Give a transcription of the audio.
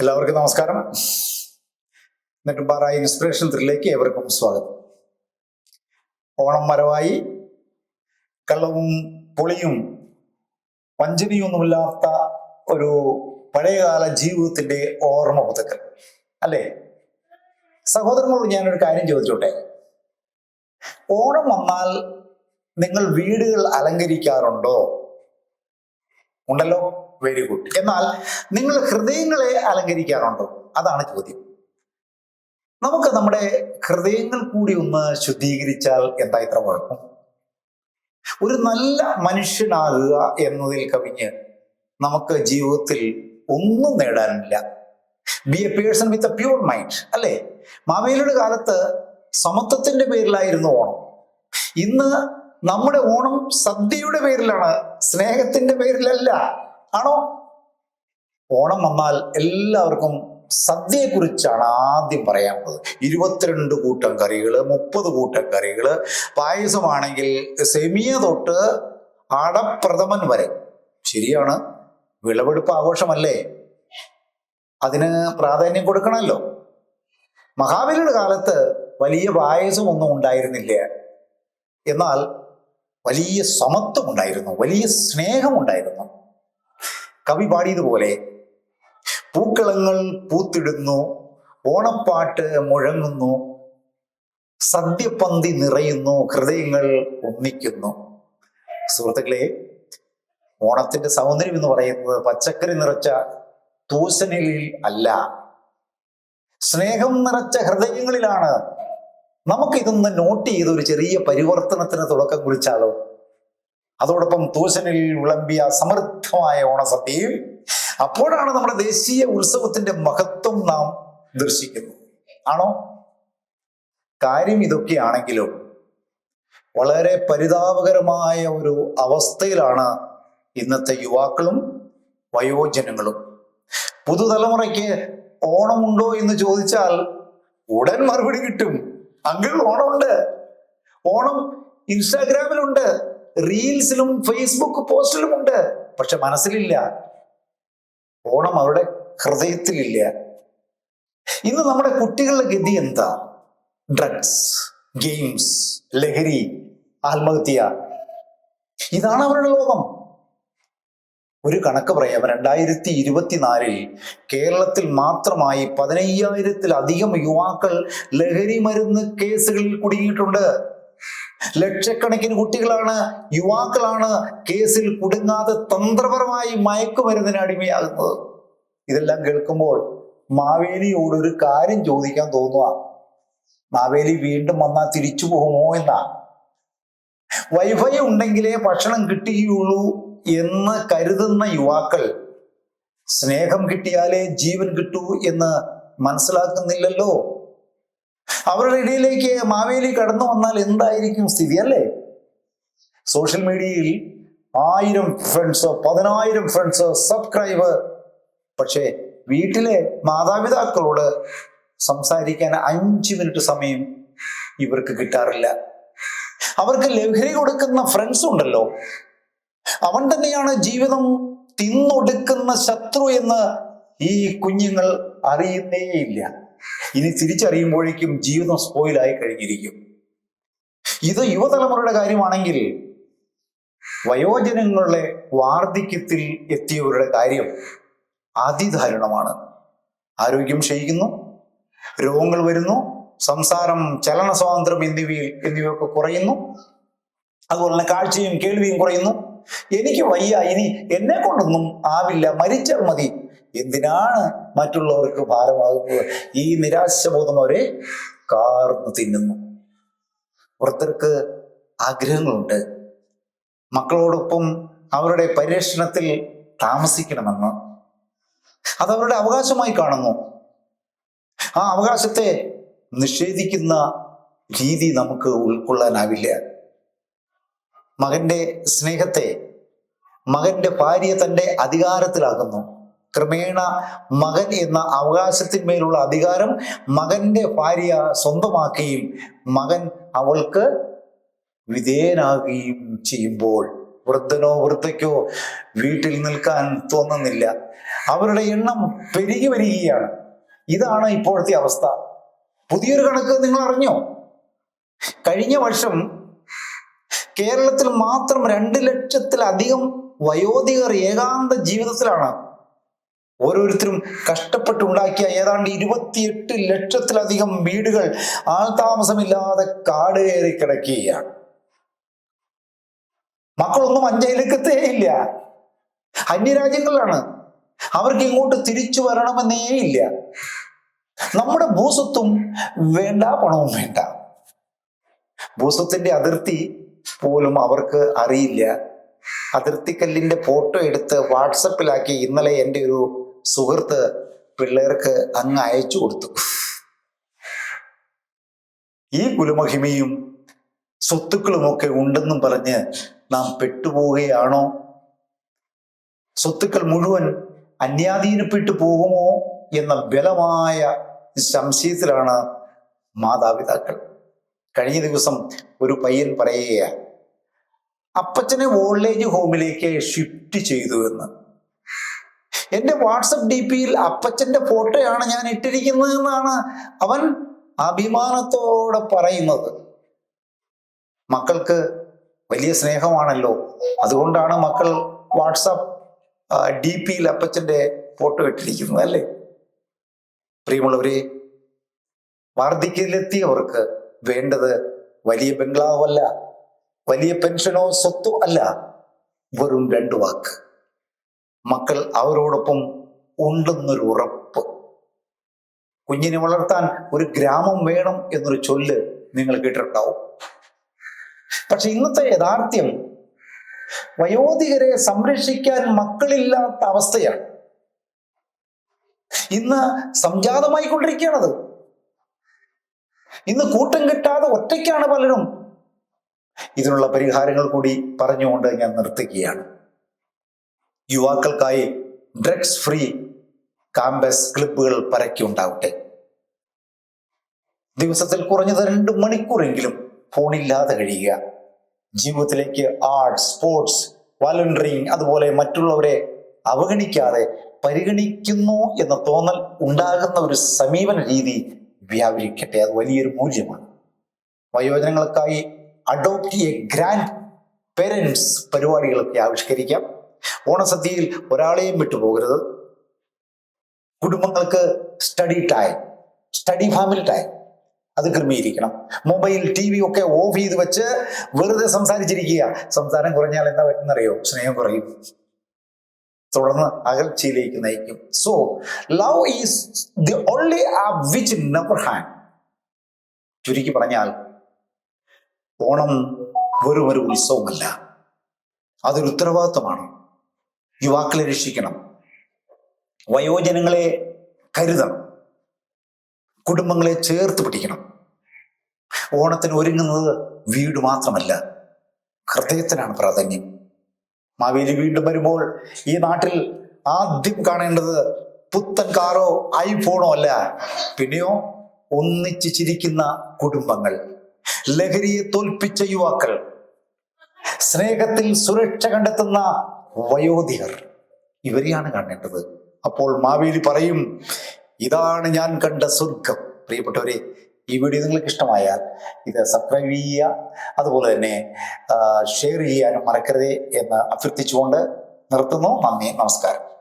എല്ലാവർക്കും നമസ്കാരം. നെടുമ്പാറ ഇൻസ്പിറേഷൻ ത്രില്ലേക്ക് ഏവർക്കും സ്വാഗതം. ഓണം മരവായി കള്ളവും പൊളിയും വഞ്ചനയൊന്നുമില്ലാത്ത ഒരു പഴയകാല ജീവിതത്തിന്റെ ഓർമ്മ പുതുക്കൽ. അല്ലേ? സഹോദരങ്ങളോട് ഞാനൊരു കാര്യം ചോദിച്ചോട്ടെ? ഓണം വന്നാൽ നിങ്ങൾ വീടുകൾ അലങ്കരിക്കാറുണ്ടോ? ഉണ്ടല്ലോ. വെരി ഗുഡ് എന്നാൽ നിങ്ങൾ ഹൃദയങ്ങളെ അലങ്കരിക്കാറുണ്ടോ? അതാണ് ചോദ്യം. നമുക്ക് നമ്മുടെ ഹൃദയങ്ങൾ കൂടി ഒന്ന് ശുദ്ധീകരിച്ചാൽ എന്താ ഇത്ര കുഴപ്പം? ഒരു നല്ല മനുഷ്യനാകുക എന്നതിൽ കവിഞ്ഞ് നമുക്ക് ജീവിതത്തിൽ ഒന്നും നേടാനില്ല. Be a person with a pure mind അല്ലേ? മാവേലിയുടെ കാലത്ത് സമത്വത്തിന്റെ പേരിലായിരുന്നു ഓണം. ഇന്ന് നമ്മുടെ ഓണം സദ്യയുടെ പേരിലാണ് സ്നേഹത്തിന്റെ പേരിലല്ല. ആണോ? ഓണം വന്നാൽ എല്ലാവർക്കും സദ്യയെക്കുറിച്ചാണ് ആദ്യം പറയാനുള്ളത് ഇരുപത്തിരണ്ട് കൂട്ടം കറികൾ മുപ്പത് കൂട്ടം കറികൾ പായസമാണെങ്കിൽ സെമിയ തൊട്ട് അടപ്രഥമൻ വരെ. ശരിയാണ്. വിളവെടുപ്പ് ആഘോഷമല്ലേ? അതിന് പ്രാധാന്യം കൊടുക്കണമല്ലോ. മഹാബലിയുടെ കാലത്ത് വലിയ പായസമൊന്നും ഉണ്ടായിരുന്നില്ല. എന്നാൽ വലിയ സമത്വം ഉണ്ടായിരുന്നു. വലിയ സ്നേഹമുണ്ടായിരുന്നു. കവി പാടിയതുപോലെ പൂക്കളങ്ങൾ പൂത്തിടുന്നു ഓണപ്പാട്ട് മുഴങ്ങുന്നു സദ്യപന്തി നിറയുന്നു ഹൃദയങ്ങൾ ഒന്നിക്കുന്നു. സുഹൃത്തുക്കളെ ഓണത്തിന്റെ സൗന്ദര്യം എന്ന് പറയുന്നത് പച്ചക്കറി നിറച്ച തൂശനിലിൽ അല്ല. സ്നേഹം നിറച്ച ഹൃദയങ്ങളിലാണ്. നമുക്കിതൊന്ന് നോട്ട് ചെയ്ത് ഒരു ചെറിയ പരിവർത്തനത്തിന് തുടക്കം കുറിച്ചാലോ? അതോടൊപ്പം തൂശനിൽ വിളമ്പിയ സമൃദ്ധമായ ഓണസദ്യയും അപ്പോഴാണ് നമ്മുടെ ദേശീയ ഉത്സവത്തിന്റെ മഹത്വം നാം ദർശിക്കുന്നത്. ആണോ? കാര്യം ഇതൊക്കെയാണെങ്കിലും വളരെ പരിതാപകരമായ ഒരു അവസ്ഥയിലാണ് ഇന്നത്തെ യുവാക്കളും വയോജനങ്ങളും. പുതുതലമുറയ്ക്ക് ഓണമുണ്ടോ എന്ന് ചോദിച്ചാൽ ഉടൻ മറുപടി കിട്ടും. അങ്കിൾ ഓണമുണ്ട്. ഓണം ഇൻസ്റ്റാഗ്രാമിലുണ്ട്. റീൽസിലും ഫേസ്ബുക്ക് പോസ്റ്റിലും ഉണ്ട്. പക്ഷെ മനസ്സിലില്ല. ഓണം അവരുടെ ഹൃദയത്തിലില്ല. ഇന്ന് നമ്മുടെ കുട്ടികളുടെ ഗതി എന്താ? ഡ്രഗ്സ് ഗെയിംസ് ലഹരി ആത്മഹത്യ. ഇതാണ് അവരുടെ ലോകം. ഒരു കണക്ക് പറയാം. രണ്ടായിരത്തി ഇരുപത്തിനാലിൽ കേരളത്തിൽ മാത്രമായി പതിനയ്യായിരത്തിലധികം യുവാക്കൾ ലഹരി മരുന്ന് കേസുകളിൽ കുടുങ്ങിയിട്ടുണ്ട്. ലക്ഷക്കണക്കിന് കുട്ടികളാണ് യുവാക്കളാണ് കേസിൽ കുടുങ്ങാതെ തന്ത്രപരമായി മയക്കുമരുന്നിന് അടിമയാകുന്നത്. ഇതെല്ലാം കേൾക്കുമ്പോൾ മാവേലിയോട് ഒരു കാര്യം ചോദിക്കാൻ തോന്നുക മാവേലി വീണ്ടും വന്നാൽ തിരിച്ചു പോകുമോ എന്നാ? വൈഫൈ ഉണ്ടെങ്കിലേ ഭക്ഷണം കിട്ടുകയുള്ളൂ എന്ന് കരുതുന്ന യുവാക്കൾ സ്നേഹം കിട്ടിയാലേ ജീവൻ കിട്ടൂ എന്ന് മനസ്സിലാക്കുന്നില്ലല്ലോ? അവരുടെ ഇടയിലേക്ക് മാവേലി കടന്നു വന്നാൽ എന്തായിരിക്കും സ്ഥിതി അല്ലേ? സോഷ്യൽ മീഡിയയിൽ ആയിരം ഫ്രണ്ട്സ് പതിനായിരം ഫ്രണ്ട്സ് സബ്സ്ക്രൈബർ പക്ഷേ വീട്ടിലെ മാതാപിതാക്കളോട് സംസാരിക്കാൻ അഞ്ച് മിനിറ്റ് സമയം ഇവർക്ക് കിട്ടാറില്ല. അവർക്ക് ലഹരി കൊടുക്കുന്ന ഫ്രണ്ട്സ് ഉണ്ടല്ലോ. അവൻ തന്നെയാണ് ജീവിതം തിന്നൊടുക്കുന്ന ശത്രു എന്ന് ഈ കുഞ്ഞുങ്ങൾ അറിയുന്നേയില്ല. ഇനി തിരിച്ചറിയുമ്പോഴേക്കും ജീവിതം സ്പോയിലായി കഴിഞ്ഞിരിക്കും. ഇത് യുവതലമുറയുടെ കാര്യമാണെങ്കിൽ വയോജനങ്ങളുടെ വാർദ്ധക്യത്തിൽ എത്തിയവരുടെ കാര്യം അതിദാരുണമാണ്. ആരോഗ്യം ക്ഷയിക്കുന്നു രോഗങ്ങൾ വരുന്നു സംസാരം ചലന സ്വാതന്ത്ര്യം എന്നിവയിൽ എന്നിവയൊക്കെ കുറയുന്നു. അതുപോലെ തന്നെ കാഴ്ചയും കേൾവിയും കുറയുന്നു. എനിക്ക് വയ്യ ഇനി എന്നെ കൊണ്ടൊന്നും ആവില്ല മരിച്ചാൽ മതി. എന്തിനാണ് മറ്റുള്ളവർക്ക് ഭാരമാകുന്നത്? ഈ നിരാശബോധം അവരെ കാർന്നു തിന്നുന്നു. ഓരോരുത്തർക്ക് ആഗ്രഹങ്ങളുണ്ട്. മക്കളോടൊപ്പം അവരുടെ പരിരക്ഷണത്തിൽ താമസിക്കണമെന്ന്. അതവരുടെ അവകാശമായി കാണുന്നു. ആ അവകാശത്തെ നിഷേധിക്കുന്ന രീതി നമുക്ക് ഉൾക്കൊള്ളാനാവില്ല. മകന്റെ സ്നേഹത്തെ മകന്റെ ഭാര്യ തന്റെ അധികാരത്തിലാക്കുന്നു. ക്രമേണ മകൻ എന്ന അവകാശത്തിന്മേലുള്ള അധികാരം മകന്റെ ഭാര്യ സ്വന്തമാക്കുകയും മകൻ അവൾക്ക് വിധേയനാകുകയും ചെയ്യുമ്പോൾ വൃദ്ധനോ വൃദ്ധയ്ക്കോ വീട്ടിൽ നിൽക്കാൻ തോന്നുന്നില്ല. അവരുടെ എണ്ണം പെരുകി വരികയാണ്. ഇതാണ് ഇപ്പോഴത്തെ അവസ്ഥ. പുതിയൊരു കണക്ക് നിങ്ങൾ അറിഞ്ഞോ? കഴിഞ്ഞ വർഷം കേരളത്തിൽ മാത്രം രണ്ട് ലക്ഷത്തിലധികം വയോധികർ ഏകാന്ത ജീവിതത്തിലാണ്. ഓരോരുത്തരും കഷ്ടപ്പെട്ടുണ്ടാക്കിയ ഏതാണ്ട് ഇരുപത്തിയെട്ട് ലക്ഷത്തിലധികം വീടുകൾ ആൾതാമസമില്ലാതെ കാട് കയറി കിടക്കുകയാണ്. മക്കളൊന്നും അഞ്ചയിലേക്കത്തേ ഇല്ല അന്യരാജ്യങ്ങളിലാണ്. അവർക്ക് ഇങ്ങോട്ട് തിരിച്ചു വരണമെന്നേ ഇല്ല. നമ്മുടെ ഭൂസ്വത്തും വേണ്ട പണവും വേണ്ട. ഭൂസ്വത്തിന്റെ അതിർത്തി പോലും അവർക്ക് അറിയില്ല. അതിർത്തിക്കല്ലിന്റെ ഫോട്ടോ എടുത്ത് വാട്സപ്പിലാക്കി ഇന്നലെ എന്റെ ഒരു സുഹൃത്ത് പിള്ളേർക്ക് അങ്ങ് അയച്ചു കൊടുത്തു. ഈ കുലമഹിമയും സ്വത്തുക്കളുമൊക്കെ ഉണ്ടെന്നും പറഞ്ഞ് നാം പെട്ടുപോവുകയാണോ? സ്വത്തുക്കൾ മുഴുവൻ അന്യാധീനപ്പെട്ടു പോകുമോ എന്ന ബലമായ സംശയത്തിലാണ് മാതാപിതാക്കൾ. കഴിഞ്ഞ ദിവസം ഒരു പയ്യൻ പറയുകയാണ് അപ്പച്ചനെ ഓൾഡ് ഹോമിലേക്ക് ഷിഫ്റ്റ് ചെയ്തു എന്ന്. എന്റെ വാട്സപ്പ് ഡി പിയിൽ അപ്പച്ചന്റെ ഫോട്ടോയാണ് ഞാൻ ഇട്ടിരിക്കുന്നത് എന്നാണ് അവൻ അഭിമാനത്തോടെ പറയുന്നത്. മക്കൾക്ക് വലിയ സ്നേഹമാണല്ലോ. അതുകൊണ്ടാണ് മക്കൾ വാട്സപ്പ് ഡി പിയിൽ അപ്പച്ചന്റെ ഫോട്ടോ ഇട്ടിരിക്കുന്നത് അല്ലേ? പ്രിയമുള്ളവരെ വാർദ്ധക്യത്തിലെത്തിയവർക്ക് വേണ്ടത് വലിയ ബംഗ്ലാവല്ല. വലിയ പെൻഷനോ സ്വത്തോ അല്ല. വെറും രണ്ടു വാക്ക്. മക്കൾ അവരോടൊപ്പം ഉണ്ടെന്നൊരു ഉറപ്പ്. കുഞ്ഞിനെ വളർത്താൻ ഒരു ഗ്രാമം വേണം എന്നൊരു ചൊല്ല് നിങ്ങൾ കേട്ടിട്ടുണ്ടാവും. പക്ഷെ ഇന്നത്തെ യഥാർത്ഥ്യം വയോധികരെ സംരക്ഷിക്കാൻ മക്കളില്ലാത്ത അവസ്ഥയാണ്. ഇന്ന് സംജാതമായിക്കൊണ്ടിരിക്കുകയാണത്. ഇന്ന് കൂട്ടം കിട്ടാതെ ഒറ്റയ്ക്കാണ് പലരും ഇതിനുള്ള പരിഹാരങ്ങൾ കൂടി പറഞ്ഞുകൊണ്ട് ഞാൻ നിർത്തുകയാണ്. യുവാക്കൾക്കായി ഡ്രഗ്സ് ഫ്രീ കാമ്പസ് ക്ലിപ്പുകൾ പരക്കുണ്ടാവട്ടെ ദിവസത്തിൽ കുറഞ്ഞത് രണ്ട് മണിക്കൂറെങ്കിലും ഫോണില്ലാതെ കഴിയുക. ജീവിതത്തിലേക്ക് ആർട്സ് സ്പോർട്സ് വാലണ്ടറിങ് അതുപോലെ മറ്റുള്ളവരെ അവഗണിക്കാതെ പരിഗണിക്കുന്നു എന്ന തോന്നൽ ഉണ്ടാകുന്ന ഒരു സമീപന രീതി വ്യാപരിക്കട്ടെ. അത് വലിയൊരു മൂല്യമാണ്. വയോജനങ്ങൾക്കായി അഡോപ്റ്റ് എ ഗ്രാൻഡ് പേരൻസ് പരിപാടികളൊക്കെ ആവിഷ്കരിക്കാം. ഓണസദ്യയിൽ ഒരാളെയും വിട്ടുപോകരുത് കുടുംബങ്ങൾക്ക് study time study family time അത് ക്രമീകരിക്കണം. മൊബൈൽ ടി വി ഒക്കെ ഓഫ് ചെയ്ത് വെച്ച് വെറുതെ സംസാരിച്ചിരിക്കുക. സംസാരം കുറഞ്ഞാൽ എന്താ പറ്റുന്നറിയോ? സ്നേഹം കുറയും. തുടർന്ന് അകൽച്ചയിലേക്ക് നയിക്കും. So love is the only ah which never hand ചുരുക്കി പറഞ്ഞാൽ ഓണം വെറും ഒരു ഉത്സവമല്ല. അതൊരു ഉത്തരവാദിത്വമാണ് യുവാക്കളെ രക്ഷിക്കണം. വയോജനങ്ങളെ കരുതണം. കുടുംബങ്ങളെ ചേർത്ത് പിടിക്കണം. ഓണത്തിന് ഒരുങ്ങുന്നത് വീട് മാത്രമല്ല ഹൃദയത്തിനാണ് പ്രാധാന്യം. മാവേലി വീണ്ടും വരുമ്പോൾ ഈ നാട്ടിൽ ആദ്യം കാണേണ്ടത് പുത്തൻ കാറോ ഐഫോണോ അല്ല. പിന്നെയോ ഒന്നിച്ച് ചിരിക്കുന്ന കുടുംബങ്ങൾ. ലഹരിയെ തോൽപ്പിച്ച യുവാക്കൾ. സ്നേഹത്തിൽ സുരക്ഷ കണ്ടെത്തുന്ന വയോധികർ. ഇവരെയാണ് കാണേണ്ടത്. അപ്പോൾ മാവേലി പറയും ഇതാണ് ഞാൻ കണ്ട സ്വർഗം പ്രിയപ്പെട്ടവരെ ഈ വീഡിയോ നിങ്ങൾക്ക് ഇഷ്ടമായാൽ ഇത് സബ്സ്ക്രൈബ് ചെയ്യുക. അതുപോലെ തന്നെ ഷെയർ ചെയ്യാനും മറക്കരുത് എന്ന് അഭ്യർത്ഥിച്ചുകൊണ്ട് നിർത്തുന്നു. നന്ദി നമസ്കാരം.